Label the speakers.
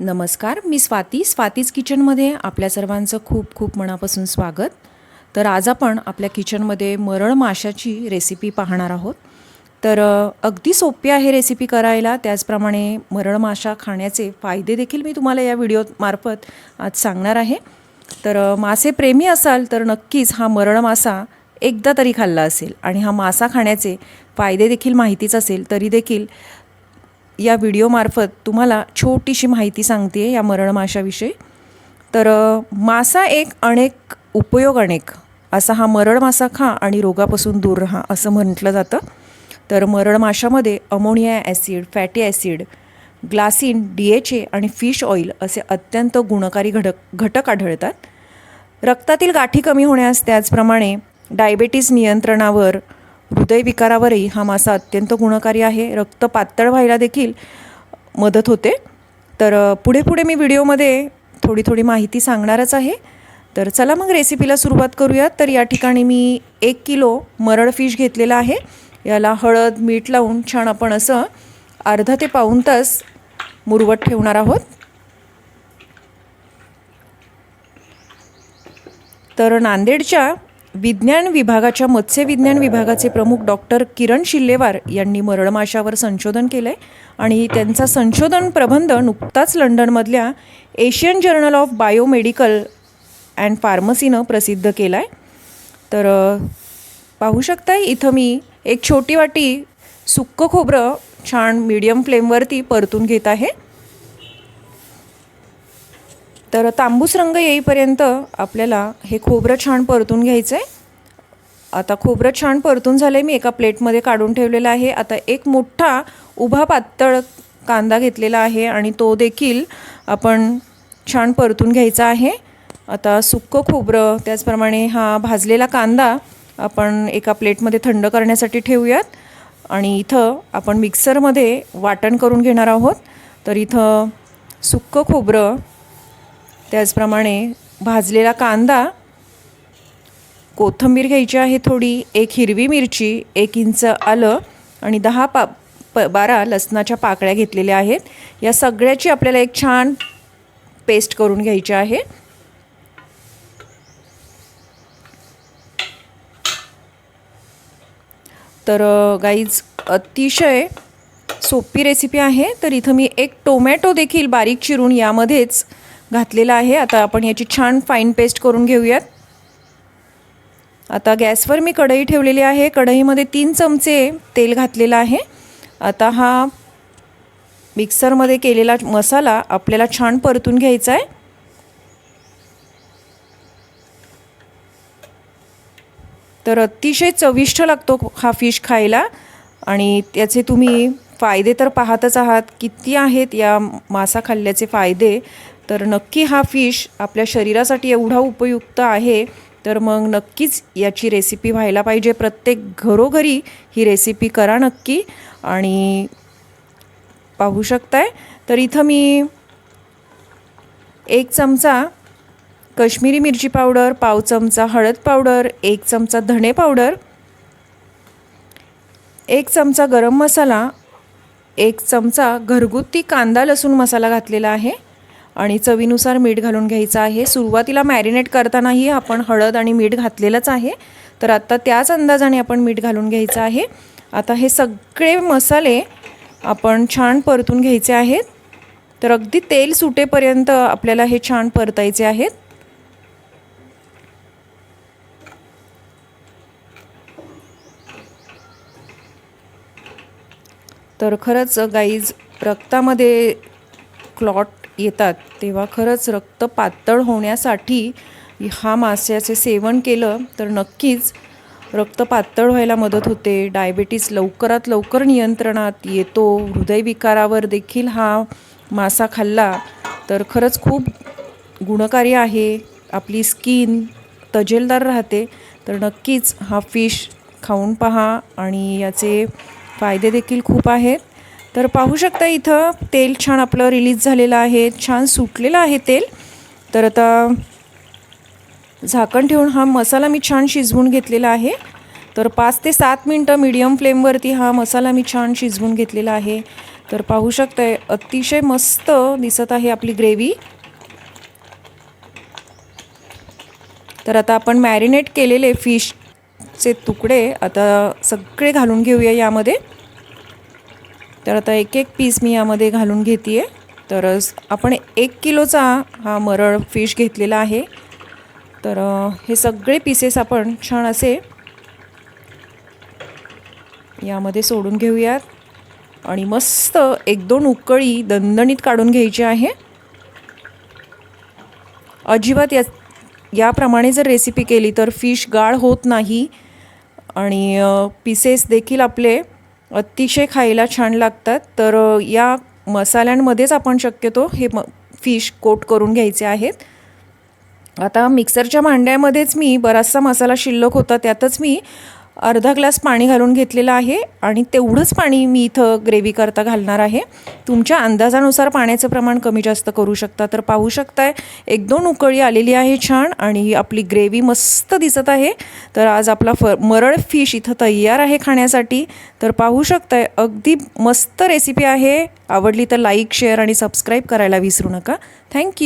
Speaker 1: नमस्कार मी स्वाती स्वातीज किचनमध्ये आपल्या सर्वांचं खूप खूप मनापासून स्वागत. तर आज आपण आपल्या किचनमध्ये मरळ माशाची रेसिपी पाहणार आहोत. तर अगदी सोपी आहे रेसिपी करायला त्याचप्रमाणे मरळ माशा खाण्याचे फायदे देखील मी तुम्हाला या व्हिडिओमार्फत आज सांगणार आहे. तर मासे प्रेमी असाल तर नक्कीच हा मरळ मासा एकदा तरी खाल्ला असेल आणि हा मासा खाण्याचे फायदे देखील माहितीच असेल तरी देखील या व्हिडिओमार्फत तुम्हाला छोटीशी माहिती सांगते आहे या मरण माशाविषयी. तर मासा एक अनेक उपयोग अनेक. असा हा मरळ मासा खा आणि रोगापासून दूर राहा असं म्हटलं जातं. तर मरळ माशामध्ये ammonia acid fatty acid glycine D H A आणि फिश ऑइल असे अत्यंत गुणकारी घटक घटक आढळतात. रक्तातील गाठी कमी होण्यास त्याचप्रमाणे डायबेटीस नियंत्रणावर हृदयविकारावरही हा मासा अत्यंत गुणकारी आहे. रक्त पातळ व्हायला देखील मदत होते. तर पुढे पुढे मी व्हिडिओमध्ये थोडी थोडी माहिती सांगणारच आहे. तर चला मग रेसिपीला सुरुवात करूयात तर या ठिकाणी मी एक किलो मरड फिश घेतलेला आहे. याला हळद मीठ लावून छान आपण असं अर्धा ते पाऊण तास मुरवत ठेवणार आहोत. तर नांदेडच्या विज्ञान विभागाच्या मत्स्य विज्ञान विभागाचे प्रमुख डॉक्टर किरण शिल्लेवार यांनी मरळमाशावर संशोधन केलं आहे आणि त्यांचा संशोधन प्रबंध नुकताच लंडनमधल्या Asian journal of biomedical and फार्मसीनं प्रसिद्ध केला आहे तर पाहू शकताय इथं मी एक छोटी वाटी सुक्कं खोबरं छान मीडियम फ्लेमवरती परतून घेत आहे. तर तांबूस रंग येईपर्यंत आपल्याला हे खोबरं छान परतून घ्यायचं आहे आता खोबरं छान परतून झालं आहे मी एका प्लेटमध्ये काढून ठेवलेलं आहे. आता एक मोठा उभा पातळ कांदा घेतलेला आहे आणि तो देखील आपण छान परतून घ्यायचा आहे. आता सुक्कं खोबरं त्याचप्रमाणे हा भाजलेला कांदा आपण एका प्लेटमध्ये थंड करण्यासाठी ठेवूयात. आणि इथं आपण मिक्सरमध्ये वाटण करून घेणार आहोत. तर इथं सुक्कं खोबरं त्याचप्रमाणे भाजलेला कांदा कोथिंबीर घ्यायची आहे थोडी एक हिरवी मिरची एक इंच आलं आणि दहा पा प बारा लसणाच्या पाकळ्या घेतलेल्या आहेत. या सगळ्याची आपल्याला एक छान पेस्ट करून घ्यायची आहे. तर गाईज अतिशय सोपी रेसिपी आहे. तर इथं मी एक टोमॅटो देखील बारीक चिरून यामध्येच घातलेला आहे. आता आपण याची छान फाईन पेस्ट करून घेऊयात. आता गॅसवर मी कढई ठेवलेली आहे. कढईमध्ये तीन चमचे तेल घातलेलं आहे. आता हा मिक्सरमध्ये केलेला मसाला आपल्याला छान परतून घ्यायचा आहे. तर अतिशय चविष्ट लागतो हा फिश खायला. आणि त्याचे तुम्ही फायदे तर पाहतच आहात. किती आहेत या मासा खाल्ल्याचे फायदे? तर नक्की हा फिश आपल्या शरीरासाठी एवढा उपयुक्त आहे. तर मग नक्कीच याची रेसिपी व्हायला पाहिजे. प्रत्येक घरोघरी ही रेसिपी करा नक्की. आणि पाहू शकताय. तर इथं मी एक चमचा कश्मीरी मिरची पावडर पाव चमचा हळद पावडर एक चमचा धणे पावडर एक चमचा गरम मसाला एक चमचा घरगुती कांदा लसूण मसाला घातलेला आहे. आणि चवीनुसार मीठ घालून घ्यायचं आहे. सुरुवातीला मॅरिनेट करतानाही आपण हळद आणि मीठ घातलेलंच आहे. तर आत्ता त्याच अंदाजाने आपण मीठ घालून घ्यायचं आहे. आता हे सगळे मसाले आपण छान परतून घ्यायचे आहेत. तर अगदी तेल सुटेपर्यंत आपल्याला हे छान परतायचे आहेत. तर खरंच गाईज रक्तामध्ये क्लॉट येतात. तेव्हा खरंच रक्त पातळ होण्यासाठी हा मास्याचे सेवन केलं तर नक्कीच रक्त पातळ व्हायला मदत होते. डायबेटीस लवकरात लवकर नियंत्रणात येतो. हृदयविकारावर देखील हा मासा खाल्ला तर खरंच खूप गुणकारी आहे. आपली स्किन तजेलदार राहते. तर नक्कीच हा फिश खाऊन पहा आणि याचे फायदे देखील खूप आहेत. तर पाहू शकता इथं तेल छान आपलं रिलीज झालेलं आहे छान सुटलेलं आहे तेल. तर आता झाकण ठेवून हा मसाला मी छान शिजवून घेतलेला आहे. तर पाच ते सात मिनटं मीडियम फ्लेमवरती हा मसाला मी छान शिजवून घेतलेला आहे. तर पाहू शकताय अतिशय मस्त दिसत आहे आपली ग्रेव्ही तर आता आपण मॅरिनेट केलेले फिशचे तुकडे आता सगळे घालून घेऊया यामध्ये. तर आता एक एक पीस मी यामध्ये घालून घेते आहे तर आपण एक किलोचा हा मरळ फिश घेतलेला आहे. तर हे सगळे पीसेस आपण छान असे यामध्ये सोडून घेऊयात. आणि मस्त एक दोन उकळी दणदणीत काढून घ्यायची आहे. अजिबात या याप्रमाणे जर रेसिपी केली तर फिश गाळ होत नाही. आणि पीसेस देखील आपले अतिशय खायला छान लागतात. तर या मसाल्यांमध्येच आपण शक्यतो हे म फिश कोट करून घ्यायचे आहेत. आता मिक्सरच्या भांड्यामध्येच मी बराचसा मसाला शिल्लक होता त्यातच मी अर्धा ग्लास पाणी घालून घेतलेलं आहे आणि तेवढंच पाणी मी इथं ग्रेव्ही करता घालणार आहे. तुमच्या अंदाजानुसार पाण्याचं प्रमाण कमी जास्त करू शकता तर पाहू शकताय एक दोन उकळी आलेली आहे छान आणि आपली ग्रेव्ही मस्त दिसत आहे. तर आज आपला फ मरळ फिश इथं तयार आहे खाण्यासाठी. तर पाहू शकताय अगदी मस्त रेसिपी आहे. आवडली तर लाईक शेअर आणि सबस्क्राईब करायला विसरू नका. थँक्यू